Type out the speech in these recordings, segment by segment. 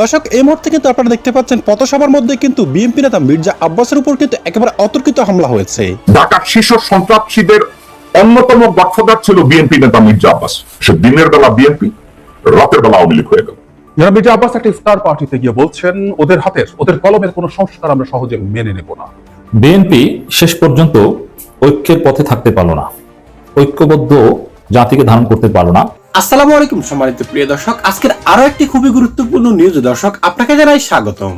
দর্শক এই মুহূর্তে কিন্তু আপনারা দেখতে পাচ্ছেন পথসভার মধ্যে কিন্তু বিএনপি নেতা মির্জা আব্বাসের উপর কিন্তু একেবারে অতর্কিত হামলা হয়েছে। ঢাকার শীর্ষ সন্ত্রাসীদের অন্যতম গডফাদার ছিল বিএনপি নেতা মির্জা আব্বাস। সে দিনের বেলা বিএনপি রাতের বেলা আওয়ামী লীগ হয়ে গেল। যারা মির্জা আব্বাস একটা ইফতার পার্টিতে গিয়ে বলছেন ওদের হাতের ওদের কলমের কোনো সংস্কার আমরা সহজে মেনে নেব না। বিএনপি শেষ পর্যন্ত ঐক্যের পথে থাকতে পারল না। ঐক্যবদ্ধ জাতিকে ধারণ করতে পারল না। আসসালামু আলাইকুম সম্মানিত প্রিয় দর্শক, আজকের আরও একটি খুবই গুরুত্বপূর্ণ নিউজ দর্শক, আপনাকে জানাই স্বাগতম।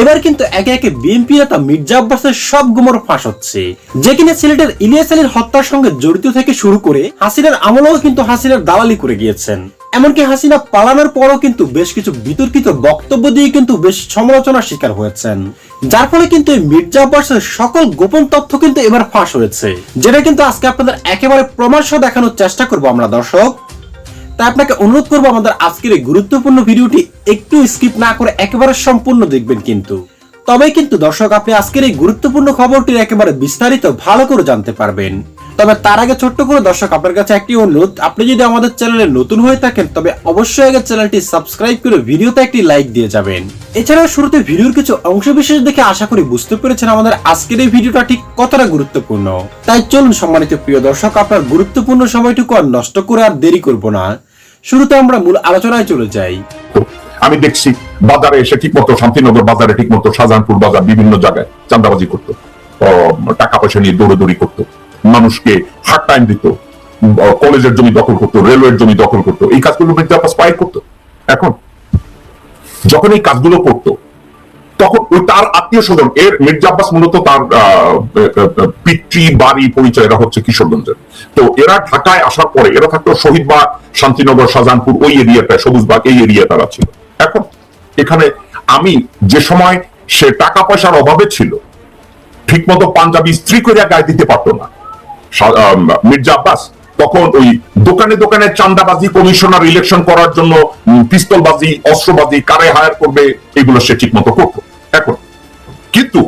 এবার কিন্তু একে একে বিএনপি নেতা মির্জা আব্বাসের সব গুমর ফাঁস হচ্ছে। যে কিনা সিলেটের ইলিয়াস আলীর হত্যার সঙ্গে জড়িত থেকে শুরু করে হাসিনার আমলেও কিন্তু হাসিনার দালালি করে গিয়েছেন। এমনকি হাসিনা পালানোর পরও কিন্তু বেশ কিছু বিতর্কিত বক্তব্য দিয়ে কিন্তু বেশ সমালোচনার শিকার হয়েছেন। যার ফলে কিন্তু এই মির্জা আব্বাসের সকল গোপন তথ্য কিন্তু এবার ফাঁস হয়েছে। যেটা কিন্তু আজকে আপনাদের একেবারে প্রমাণ দেখানোর চেষ্টা করব আমরা, দর্শক। তাই আপনাকে অনুরোধ করব আমাদের আজকের এই গুরুত্বপূর্ণ ভিডিওটি একটু স্কিপ না করে একেবারে সম্পূর্ণ দেখবেন কিন্তু। তবে কিন্তু দর্শক, আপনি আজকের এই গুরুত্বপূর্ণ খবরটির একেবারে বিস্তারিত ভালো করে জানতে পারবেন। তবে তার আগে ছোট্ট করে দর্শক, আপনার কাছে একটি অনুরোধ। আপনি যদি আমাদের চ্যানেলে নতুন হয়ে থাকেন, তবে অবশ্যই আগে চ্যানেলটি সাবস্ক্রাইব করে ভিডিওতে একটি লাইক দিয়ে যাবেন। এছাড়াও শুরুতে ভিডিওর কিছু অংশ বিশেষ দেখে আশা করি বুঝতে পেরেছেন আমাদের আজকের এই ভিডিওটা ঠিক কতটা গুরুত্বপূর্ণ। তাই চলুন, সম্মানিত প্রিয় দর্শক, আপনার গুরুত্বপূর্ণ সময়টুকু আর নষ্ট করে আর দেরি করব না। শুরুতে আমরা মূল আলোচনায় চলে যাই। আমি দেখছি বাজারে এসে ঠিক মতো শান্তিনগর বাজারে ঠিক মতো শাহজাহানপুর বাজার বিভিন্ন জায়গায় চান্দাবাজি করতো। টাকা পয়সা নিয়ে দৌড়াদৌড়ি করতো। মানুষকে হার্ড টাইম দিত কলেজের জমি দখল করতো রেলওয়ের জমি দখল করতো, এই কাজগুলো মির্জা আব্বাস পাই করতো। এখন, যখন এই কাজগুলো করতো, তখন ওই তার আত্মীয় স্বজন এর মির্জা আব্বাস মূলত তার পিতৃ, বাড়ি পরিচয় এরা হচ্ছে কিশোরগঞ্জের। তো এরা ঢাকায় আসার পরে, এরা থাকতো শহীদ বা শান্তিনগর, শাহজাহানপুর, ওই এরিয়াটা সবুজবাগ এই এরিয়া তারা ছিল। এখন, এখানে আমি যে সময় সে টাকা পয়সার অভাবে ছিল ঠিক মতো পাঞ্জাবি স্ত্রী করে গায়ে দিতে পারতো না মির্জা আব্বাস তখন ওই দোকানে দোকানে চান্দাবাজি কমিশনার ইলেকশন করার জন্য পিস্তলবাজি, অস্ত্রবাজি, কারে হায়ার করবে, এগুলো সে ঠিক মতো করতো। এখন, কিন্তু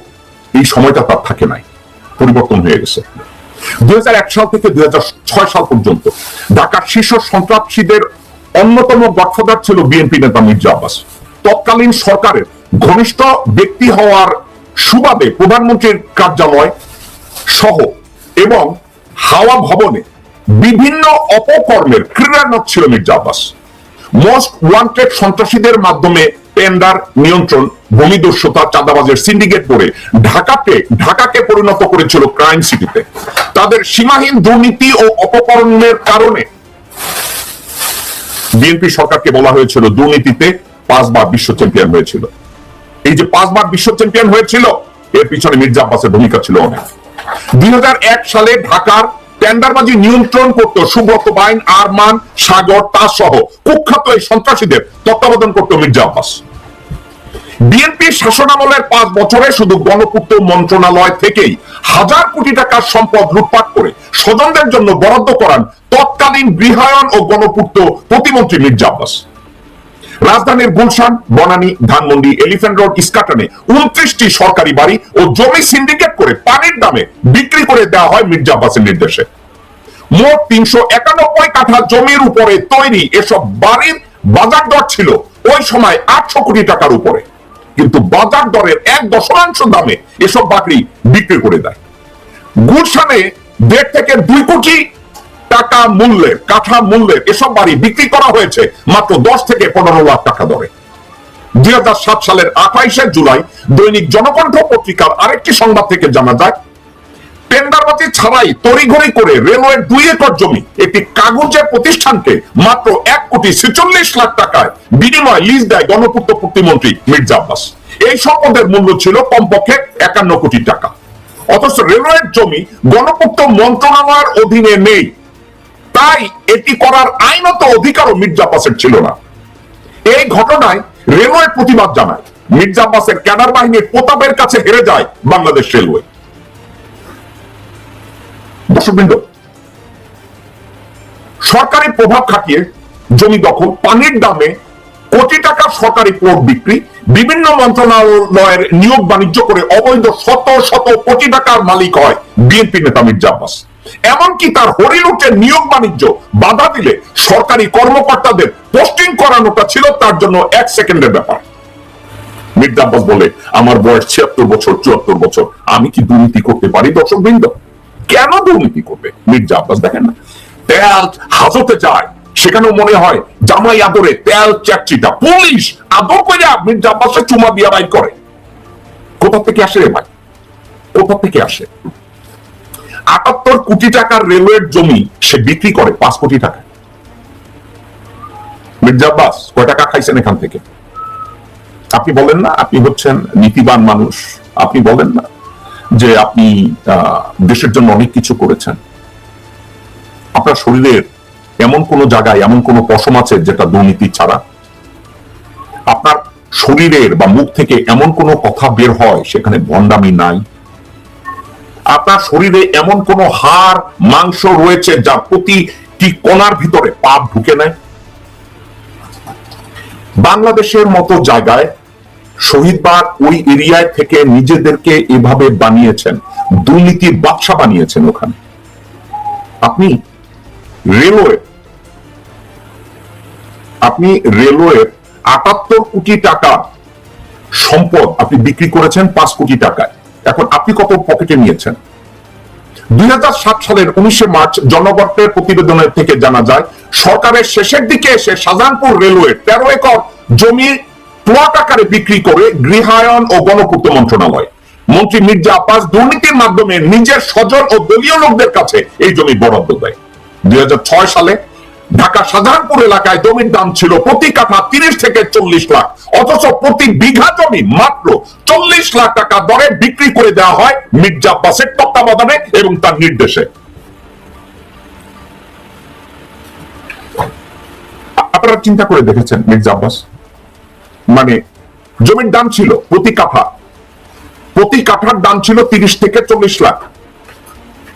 এই সময়টা তার থাকে নাই, পরিবর্তন হয়ে গেছে। দুই সাল থেকে দুই সাল পর্যন্ত ঢাকার শীর্ষ সন্ত্রাসীদের অন্যতম গডফাদার ছিল বিএনপি নেতা মির্জা আব্বাস। তৎকালীন সরকারের ঘনিষ্ঠ ব্যক্তি হওয়ার সুবাদে প্রধানমন্ত্রীর কার্যালয় সহ এবং হাওয়া ভবনে বিভিন্ন অপকর্মের ক্রীড়ানক ছিল মির্জা মোস্ট ওয়ান্টেড সন্ত্রাসীদের মাধ্যমে টেন্ডার নিয়ন্ত্রণ ভূমিদস্যতা চাঁদাবাজের সিন্ডিকেট করে ঢাকাকে ঢাকাকে পরিণত করেছিল ক্রাইম সিটিতে। তাদের সীমাহীন দুর্নীতি ও অপকরণের কারণে বিএনপি সরকারকে বলা হয়েছিল দুর্নীতিতে পাঁচবার বিশ্ব চ্যাম্পিয়ন হয়েছিল। এই যে পাঁচবার বিশ্ব চ্যাম্পিয়ন হয়েছিল, এর পিছনে মির্জা আব্বাসের ভূমিকা ছিল অনেক। দুই হাজার এক সালে ঢাকার টেন্ডারবাজি নিয়ন্ত্রণ করত সুব্রত বাইন, আরমান, সাগর তাজ সহ কুখ্যাত এই সন্ত্রাসীদের তত্ত্বাবধান করত মির্জা আব্বাস। বিএনপির শাসনামলের পাঁচ বছরে শুধু গণপূর্ত মন্ত্রণালয় থেকেই হাজার কোটি টাকার সম্পদ লুটপাট করে স্বজনদের জন্য বরাদ্দ করান তৎকালীন গৃহায়ন ও গণপূর্ত প্রতিমন্ত্রী মির্জা আব্বাস। রাজধানীর গুলশান, বনানী, ধানমন্ডি, এলিফ্যান্ট রোড, ইস্কাটনে উনত্রিশটি সরকারি বাড়ি ও জমি সিন্ডিকেট করে পানির দামে বিক্রি করে দেওয়া হয় মির্জা আব্বাসের নির্দেশে। মোট তিনশো একানব্বই কাঠা জমির উপরে তৈরি এসব বাড়ির বাজার দর ছিল ওই সময় আটশো কোটি টাকার উপরে। কিন্তু বাজার দরের এক দশমাংশ দামে এসব বাকরি বিক্রি করে দেয়। গুলশানে দেড় থেকে দুই কোটি টাকা মূল্যের কাঠা মূল্যের এসব বাড়ি বিক্রি করা হয়েছে মাত্র দশ থেকে পনেরো লাখ টাকা দরে। দুই সালের আঠাইশে জুলাই দৈনিক জনকণ্ঠ পত্রিকার আরেকটি সংবাদ থেকে জানা যায়, টেন্ডারবাজি ছাড়াই তড়িঘড়ি করে রেলওয়ের দুই একর জমি একটি কাগজের প্রতিষ্ঠানকে মাত্র এক কোটি ছেচল্লিশ লাখ টাকায় বিনিময় লিজ দেয় গণপূর্ত প্রতিমন্ত্রী মির্জা আব্বাস। এই সম্পদের মূল্য ছিল কমপক্ষে একান্ন কোটি টাকা। অথচ রেলওয়ের জমি গণপূর্ত মন্ত্রণালয়ের অধীনে নেই। তাই এটি করার আইনত অধিকারও মির্জা আব্বাসের ছিল না। এই ঘটনায় রেলওয়ে প্রতিবাদ জানায়। মির্জা আব্বাসের ক্যাডার বাহিনীর প্রতাপের কাছে হেরে যায় বাংলাদেশ রেলওয়ে। দর্শকবৃন্দ সরকারি প্রভাব খাটিয়ে জমি দখল, পানির দামে কোটি টাকা সরকারি প্লট বিক্রি, বিভিন্ন মন্ত্রণালয়ের নিয়োগ বাণিজ্য করে অবৈধ শত শত কোটি টাকার মালিক হয় বিএনপি নেতা মির্জা আব্বাস। এমনকি তার হরিলুটের নিয়োগ বাণিজ্য, বাধা দিলে সরকারি কর্মকর্তাদের পোস্টিং করানোটা ছিল তার জন্য এক সেকেন্ডের ব্যাপার। মির্জা আব্বাস বলে, আমার বয়স ছিয়াত্তর বছর, চুয়াত্তর বছর, আমি কি দুর্নীতি করতে পারি দর্শক বৃন্দ কেন দুর্নীতি করবে? মির্জা আব্বাস দেখেন না। তেল হাজতে যায়, সেখানেও মনে হয় জামাই আদরে তেল চাকরিটা পুলিশ আদর করে মির্জা আব্বাসের চুমা দিয়া করে। কোথা থেকে আসে রে ভাই? কোথা থেকে আসে? আটাত্তর কোটি টাকার রেলওয়ের জমি সে বিক্রি করে, পাঁচ কোটি টাকা। মির্জা আব্বাস, কয় টাকা খাইছেন এখান থেকে? আপনি বলেন না, আপনি হচ্ছেন নীতিবান মানুষ। আপনি বলেন না যে আপনি দেশের জন্য অনেক কিছু করেছেন। আপনার শরীরের এমন কোন জায়গায়, এমন কোন পশম আছে যেটা দুর্নীতি ছাড়া? আপনার শরীরের বা মুখ থেকে এমন কোন কথা বের হয় সেখানে ভণ্ডামি নাই? আপনার শরীরে এমন কোন হাড়, মাংস রয়েছে যা প্রতিটি কোনার ভিতরে পাপ ঢুকে নেয়? বাংলাদেশের মতো জায়গায় শহীদবাগ ওই এরিয়ায় থেকে নিজেদেরকে এভাবে বানিয়েছেন দুর্নীতির বাদশা বানিয়েছেন ওখানে। আপনি রেলওয়ে আপনি রেলওয়ে আটাত্তর কোটি টাকা সম্পদ আপনি বিক্রি করেছেন পাঁচ কোটি টাকায়। এখন আপনি কত পকেটে নিয়েছেন? দুই সালের উনিশে মার্চ জনগণের প্রতিবেদনের থেকে জানা যায়, সরকারের শেষের দিকে এসে শাহজাহানপুর রেলওয়ে তেরো একর জমি প্লট আকারে বিক্রি করে গৃহায়ন ও গণপূর্ত মন্ত্রণালয়। মন্ত্রী মির্জা আব্বাস দুর্নীতির মাধ্যমে নিজের স্বজন ও দলীয় লোকদের কাছে এই জমি বরাদ্দ দেয়। দুই হাজার ছয় সালে ঢাকা সাধারণপুর এলাকায় জমির দাম ছিল প্রতি কাঠা তিরিশ থেকে চল্লিশ লাখ। অথচ প্রতি বিঘা জমি মাত্র চল্লিশ লাখ টাকা দরে বিক্রি করে দেওয়া হয় মির্জা আব্বাসের তত্ত্বাবধানে এবং তার নির্দেশে। আপনারা চিন্তা করে দেখেছেন মির্জা আব্বাস? মানে জমির দাম ছিল প্রতি কাঠা, প্রতি কাঠার দাম ছিল তিরিশ থেকে চল্লিশ লাখ।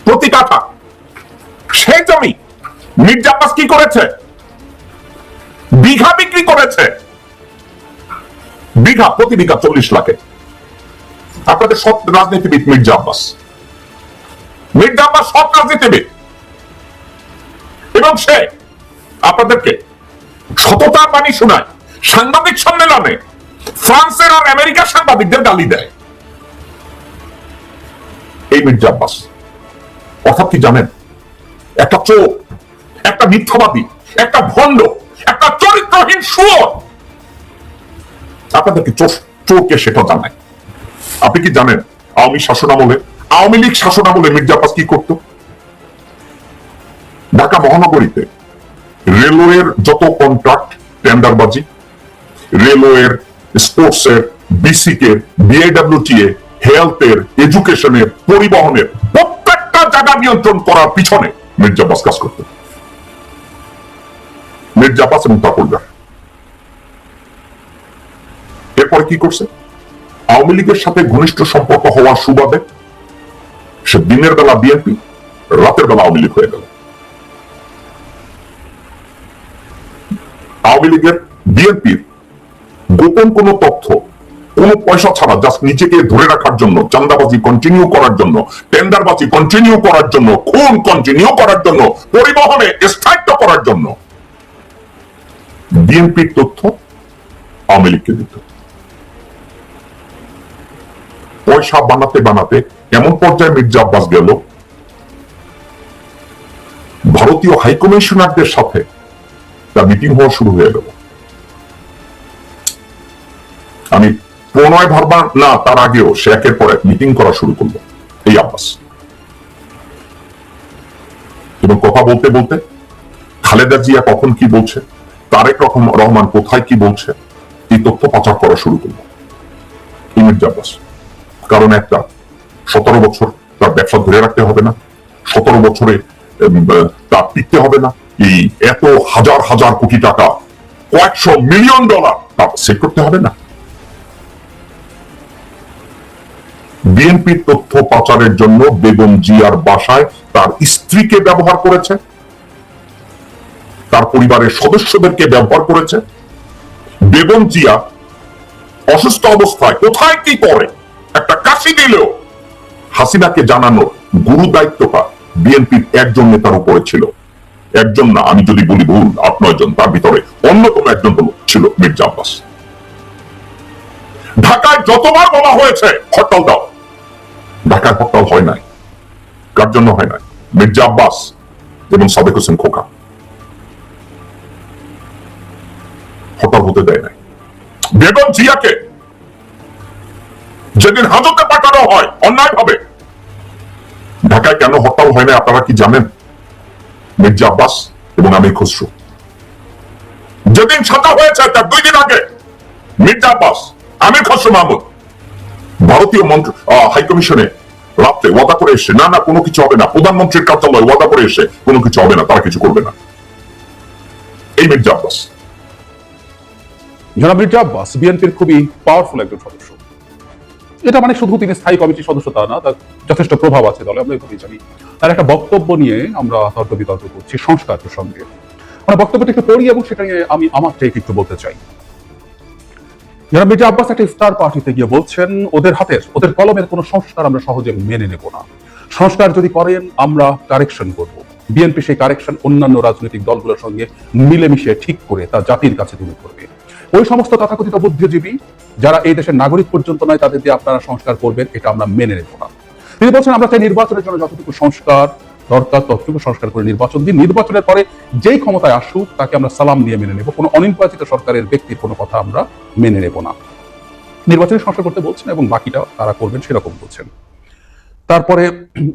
প্রতি কাঠা সেই জমি মির্জা কি করেছে? বিঘা বিক্রি করেছে। বিঘা, প্রতি বিঘা চল্লিশ লাখে। আপনাদের সব রাজনীতিবিদ মির্জা আব্বাস মির্জা আব্বাস সব রাজনীতিবিদ। এবং সে আপনাদেরকে সততার বাণী শোনায়, সাংবাদিক সম্মেলনে ফ্রান্সের আর আমেরিকার সাংবাদিকদের গালি দেয়। এই মির্জা আব্বাস অর্থাৎ কি জানেন? একটা চোর একটা মিথ্যাবাদী, একটা ভণ্ড, একটা চরিত্রহীন সুর আপনাদেরকে চোর- চোরকে সেটা জানায় আপনি কি জানেন আওয়ামী শাসনামলে আওয়ামী লীগ শাসনামলে মির্জা আব্বাস কি করত? ঢাকা মহানগরীতে রেলওয়ের যত কন্ট্রাক্ট টেন্ডারবাজি রেলওয়ের স্পোর্টস এর স্পোর্টসের বিসিকের বিএডব্লিউটিএ হেলথের এডুকেশনের পরিবহনের প্রত্যেকটা জায়গা নিয়ন্ত্রণ করার পিছনে মির্জা আব্বাস কাজ করত মির্জা আব্বাস এবং তার পরিবার এরপরে কি করছে? আওয়ামী লীগের সাথে ঘনিষ্ঠ সম্পর্ক হওয়ার সুবাদে সে দিনের বেলা বিএনপি, রাতের বেলা আওয়ামী লীগ হয়ে গেল। আওয়ামী লীগের বিএনপির গোপন কোন তথ্য, কোন পয়সা ছাড়া জাস্ট নিজেকে ধরে রাখার জন্য চান্দাবাজি কন্টিনিউ করার জন্য টেন্ডারবাজি কন্টিনিউ করার জন্য, খুন কন্টিনিউ করার জন্য, পরিবহনে স্থায়িত্ব করার জন্য বিএনপির তথ্য, আওয়ামী লীগকে দিত। পয়সা বানাতে বানাতে এমন পর্যায়ে মির্জা আব্বাস গেল। ভারতীয় হাইকমিশনারদের সাথে তার মিটিং হওয়া শুরু হয়ে গেল। আমি প্রণয় ভারবা না, তার আগেও সে একের পর এক মিটিং করা শুরু করল, এই আব্বাস। এবং কথা বলতে বলতে খালেদা জিয়া কখন কি বলছে তারেক রহমান কোথায় কি বলছে, এই তথ্য পাচার করা শুরু করল। ইমির আব্বাস কারণ একটা সতেরো বছর তার ব্যবসা ধরে রাখতে হবে না, সতেরো বছরে তার টিকতে হবে না, এই এত হাজার হাজার কোটি টাকা, কয়েকশো মিলিয়ন ডলার তার সেট করতে হবে না। বিএনপির তথ্য পাচারের জন্য বেগম জিয়ার বাসায় তার স্ত্রীকে ব্যবহার করেছে তার পরিবারের সদস্যদেরকে ব্যবহার করেছে। বেগম জিয়া অসুস্থ অবস্থায় কোথায় কি করে? একটা কাশি দিলেও হাসিনাকে জানানোর গুরু দায়িত্বটা বিএনপির একজন নেতার উপরে ছিল। একজন না, আমি যদি বলি ভুল, আট, নয় জন তার ভিতরে অন্যতম একজন ছিল মির্জা আব্বাস। ঢাকায় যতবার বলা হয়েছে, হরতাল দাও। ঢাকায় হরতাল হয় নাই। কার জন্য হয় নাই? মির্জা আব্বাস এবং সাদেক হোসেন খোকা। হতে দেয় নাই। বেগম জিয়াকে যেদিন হাজতে পাঠানো হয় অন্যায় ভাবে ঢাকায় কেন হরতাল হয় না আপনারা কি জানেন? মির্জা আব্বাস এবং আমির খসরু। যেদিন ছাতা হয়েছে তার দুই দিন আগে, মির্জা আব্বাস আমির খসরু মাহমুদ, ভারতীয় মন্ত্র হাই কমিশনে রাত্রে ওয়াদা করে এসে, না না, কোনো কিছু হবে না, প্রধানমন্ত্রীর কার্যালয় ওয়াদা করে এসে কোনো কিছু হবে না, তারা কিছু করবে না। এই মির্জা আব্বাস। জনাব মির্জা আব্বাস, বিএনপির খুবই পাওয়ারফুল একজন সদস্য। এটা মানে শুধু তিনি স্থায়ী কমিটির সদস্য তা না, তার যথেষ্ট প্রভাব আছে দলে, আমরা এভাবেই জানি। তার একটা বক্তব্য নিয়ে আমরা তর্ক বিতর্ক করছি, সংস্কার প্রসঙ্গে। মানে বক্তব্যটা একটু পড়ি এবং সেটা নিয়ে আমি আমার থেকে একটু বলতে চাই। যারা মির্জা আব্বাস একটা ইফতার পার্টিতে গিয়ে বলছেন, ওদের হাতের, ওদের কলমের কোনো সংস্কার আমরা সহজে মেনে নেব না। সংস্কার যদি করেন, আমরা কারেকশন করব। বিএনপি সেই কারেকশন অন্যান্য রাজনৈতিক দলগুলোর সঙ্গে মিলেমিশে ঠিক করে তা জাতির কাছে তুলে ধরবে। ওই সমস্ত তথাকথিত বুদ্ধিজীবী যারা এই দেশের নাগরিক পর্যন্ত নয়, তাদের দিয়ে আপনারা সংস্কার করবেন, এটা আমরা মেনে নেব না। তিনি বলছেন, আমরা চাই নির্বাচনের জন্য যতটুকু সংস্কার দরকার, ততটুকু সংস্কার করে নির্বাচন দিন। নির্বাচনের পরে যেই ক্ষমতায় আসুক, তাকে আমরা সালাম দিয়ে মেনে নেব। কোনো অনির্বাচিত সরকারের ব্যক্তির কোনো কথা আমরা মেনে নেব না। নির্বাচনের সংস্কার করতে বলছেন এবং বাকিটা তারা করবেন সেরকম বলছেন। তারপরে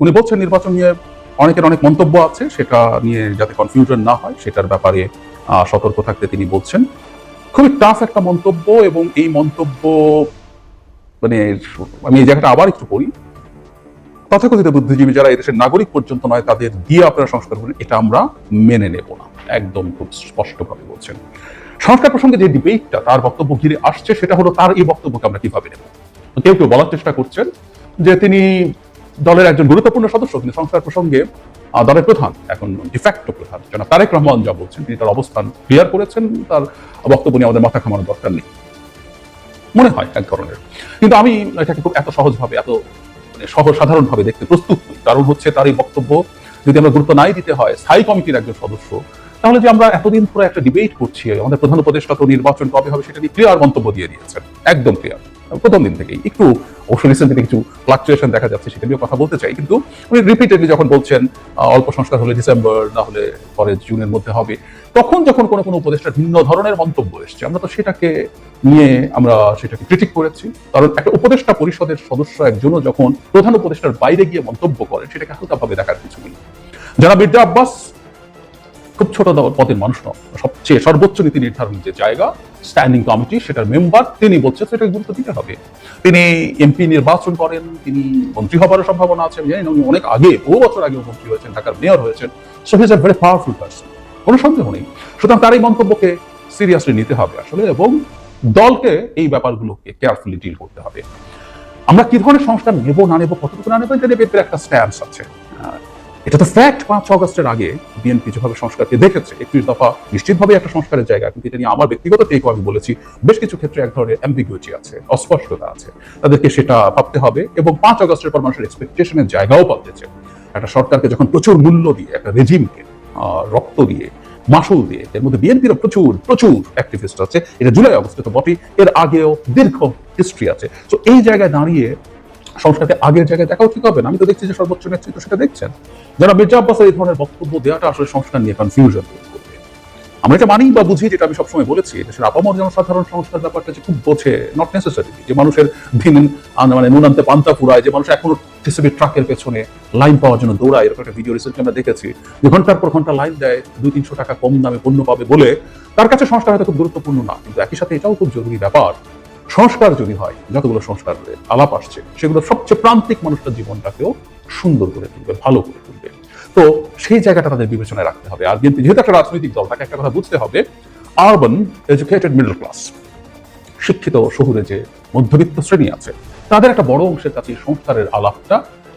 উনি বলছেন, নির্বাচন নিয়ে অনেকের অনেক মন্তব্য আছে, সেটা নিয়ে যাতে কনফিউশন না হয়, সেটার ব্যাপারে সতর্ক থাকতে তিনি বলছেন। খুবই টাফ একটা মন্তব্য এবং এই মন্তব্য মানে আমি এই জায়গাটা আবার একটু পড়ি। তথাকথিত বুদ্ধিজীবী যারা এদেশের নাগরিক পর্যন্ত নয়, তাদের দিয়ে আপনারা সংস্কার করবেন এটা আমরা মেনে নেব না, একদম খুব স্পষ্টভাবে বলছেন। সংস্কার প্রসঙ্গে যে ডিবেটটা, তার বক্তব্য ঘিরে আসছে, সেটা হলো তার এই বক্তব্যকে আমরা কীভাবে নেব? কেউ কেউ বলার চেষ্টা করছেন যে তিনি দলের একজন গুরুত্বপূর্ণ সদস্য, তিনি সংস্কার প্রসঙ্গে দলের প্রধান, এখন ডিফ্যাক্টো প্রধান, জনাব তারেক রহমান যা বলছেন, তিনি তার অবস্থান ক্লিয়ার করেছেন, তার বক্তব্য নিয়ে আমাদের মাথা খামানোর দরকার নেই। মনে হয় এক ধরনের। কিন্তু আমি এটাকে খুব এত সহজভাবে, এত মানে সহজ সাধারণভাবে দেখতে প্রস্তুত নই। কারণ হচ্ছে তার এই বক্তব্য যদি আমরা গুরুত্ব নাই দিতে হয়, স্থায়ী কমিটির একজন সদস্য, তাহলে যে আমরা এতদিন ধরে একটা ডিবেট করছি, আমাদের প্রধান উপদেষ্টা তো নির্বাচন কবে হবে সেটা নিয়ে ক্লিয়ার মন্তব্য দিয়ে দিয়েছেন। একদম ক্লিয়ার প্রথম দিন থেকেই। একটু অবশ্য কিছু ফ্লাকচুয়েশন দেখা যাচ্ছে, সেটা নিয়েও কথা বলতে চাই। কিন্তু উনি রিপিটেডলি যখন বলছেন অল্প সংস্কার হলে ডিসেম্বর, না হলে পরে জুনের মধ্যে হবে, তখন যখন কোনো কোনো উপদেষ্টার ভিন্ন ধরনের মন্তব্য এসছে, আমরা তো সেটাকে নিয়ে আমরা সেটাকে ক্রিটিক করেছি। কারণ একটা উপদেষ্টা পরিষদের সদস্য একজনও যখন প্রধান উপদেষ্টার বাইরে গিয়ে মন্তব্য করেন, সেটাকে হালকাভাবে দেখার কিছু নেই। যারা মির্জা আব্বাস, খুব ছোট পদের মানুষ নন, সবচেয়ে সর্বোচ্চ নীতি নির্ধারণ যে জায়গা স্ট্যান্ডিং কমিটি সেটার মেম্বার তিনি বলছেন সেটাকে গুরুত্ব দিতে হবে। তিনি এমপি নির্বাচন করেন, তিনি মন্ত্রী হবারও সম্ভাবনা আছে, আমি জানি না, উনি অনেক আগে, বহু বছর আগে মন্ত্রী হয়েছেন, ঢাকার মেয়র হয়েছেন। So he's a very powerful person কোনো সন্দেহ নেই। সুতরাং তার এই মন্তব্যকে সিরিয়াসলি নিতে হবে আসলে, এবং দলকে এই ব্যাপারগুলোকে কেয়ারফুলি ডিল করতে হবে। আমরা কি ধরনের সংস্কার নেব, না নেব, কতটুকু না নেব, এটা বিএনপির একটা স্ট্যান্স আছে। এটা তো ফ্যাক্ট পাঁচ অগস্টের আগে বিএনপি যেভাবে সংস্কারকে দেখেছে, একত্রিশ দফা নিশ্চিতভাবে একটা সংস্কারের জায়গা। কিন্তু এটা নিয়ে আমার ব্যক্তিগত টেকও আমি বলেছি। বেশ কিছু ক্ষেত্রে এক ধরনের অ্যাম্বিগুইটি আছে, অস্পষ্টতা আছে। তাদেরকে সেটা ভাবতে হবে এবং পাঁচ অগস্টের পর মানুষের এক্সপেকটেশনের জায়গাও পাল্টেছে। একটা সরকারকে যখন প্রচুর মূল্য দিয়ে, একটা রেজিমকে রক্ত দিয়ে, মাসুল দিয়ে, এর মধ্যে বিএনপিরও প্রচুর প্রচুর অ্যাক্টিভিস্ট আছে। এটা জুলাই অগস্টে তো বটেই। এর আগেও দীর্ঘ হিস্ট্রি আছে। তো এই জায়গায় দাঁড়িয়ে সংস্কারকে আগের জায়গায় দেখাও ঠিক হবে না। আমি তো দেখছি যে সর্বোচ্চ নেতৃত্ব সেটা দেখছেন। যারা মির্জা আব্বাসের এই ধরনের বক্তব্য দেওয়াটা আসলে সংস্কার নিয়ে কনফিউশন আমরা এটা মানি বা বুঝি, যেটা আমি সবসময় বলেছি, দেশের আপামর জনসাধারণ সংস্কার ব্যাপারটা যে খুব বোঝে নট নেসেসারি যে মানুষের দিন মানে নুন আনতে পান্তা ফুরায়, যে মানুষ এখনও টিসিবি ট্রাকের পেছনে লাইন পাওয়ার জন্য দৌড়ায়, এরকম একটা ভিডিও রিসেন্টলি আমরা দেখেছি। যে ঘণ্টার পর ঘণ্টা লাইন দেয় দুই তিনশো টাকা কম দামে পণ্য পাবে বলে, তার কাছে সংস্কার হয়তো খুব গুরুত্বপূর্ণ না, কিন্তু একই সাথে এটাও খুব জরুরি ব্যাপার সংস্কার যদি হয়, যতগুলো সংস্কার আলাপ আসছে, সেগুলো সবচেয়ে প্রান্তিক মানুষটার জীবনটাকেও সুন্দর করে তুলবে, ভালো করে তুলবে। তো সেই জায়গাটা তাদের বিবেচনায় রাখতে হবে। আর বিএনপি যেহেতু একটা রাজনৈতিক দল, তাকে একটা কথা বুঝতে হবে আরবান এডুকেটেড মিডল ক্লাস শিক্ষিত শহুরে যে মধ্যবিত্ত শ্রেণি আছে, তাদের একটা বড় অংশের কাছে সংস্কারের আলাপটা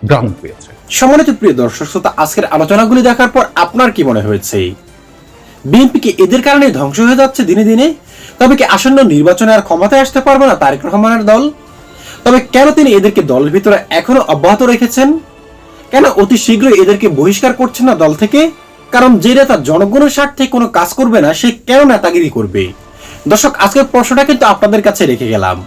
গ্রাউন্ড পেয়েছে। সম্মানিত প্রিয় দর্শক শ্রোতা, আজকের আলোচনাগুলি দেখার পর আপনার কি মনে হয়েছে? বিএনপি কি এদের কারণে ধ্বংস হয়ে যাচ্ছে দিনে দিনে? তবে কি আসন্ন নির্বাচনে আর ক্ষমতায় আসতে পারবে না তারেক রহমানের দল? তবে কেন তিনি এদেরকে দলের ভিতরে এখনও অব্যাহত রেখেছেন? কেন অতি শীঘ্রই এদেরকে বহিষ্কার করছেন না দল থেকে? কারণ যে নেতা জনগণের স্বার্থে কোনো কাজ করবে না, সে কেন নেতাগিরি করবে? দর্শক, আজকের প্রশ্নটা কিন্তু আপনাদের কাছে রেখে গেলাম।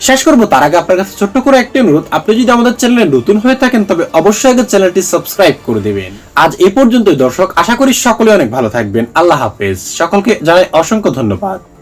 শেষ করব, তার আগে আপনার কাছে ছোট্ট করে একটি অনুরোধ। আপনি যদি আমাদের চ্যানেলে নতুন হয়ে থাকেন, তবে অবশ্যই আগে চ্যানেলটি সাবস্ক্রাইব করে দিবেন। আজ এ পর্যন্তই, দর্শক, আশা করি সকলে অনেক ভালো থাকবেন। আল্লাহ হাফেজ। সকলকে জানাই অসংখ্য ধন্যবাদ।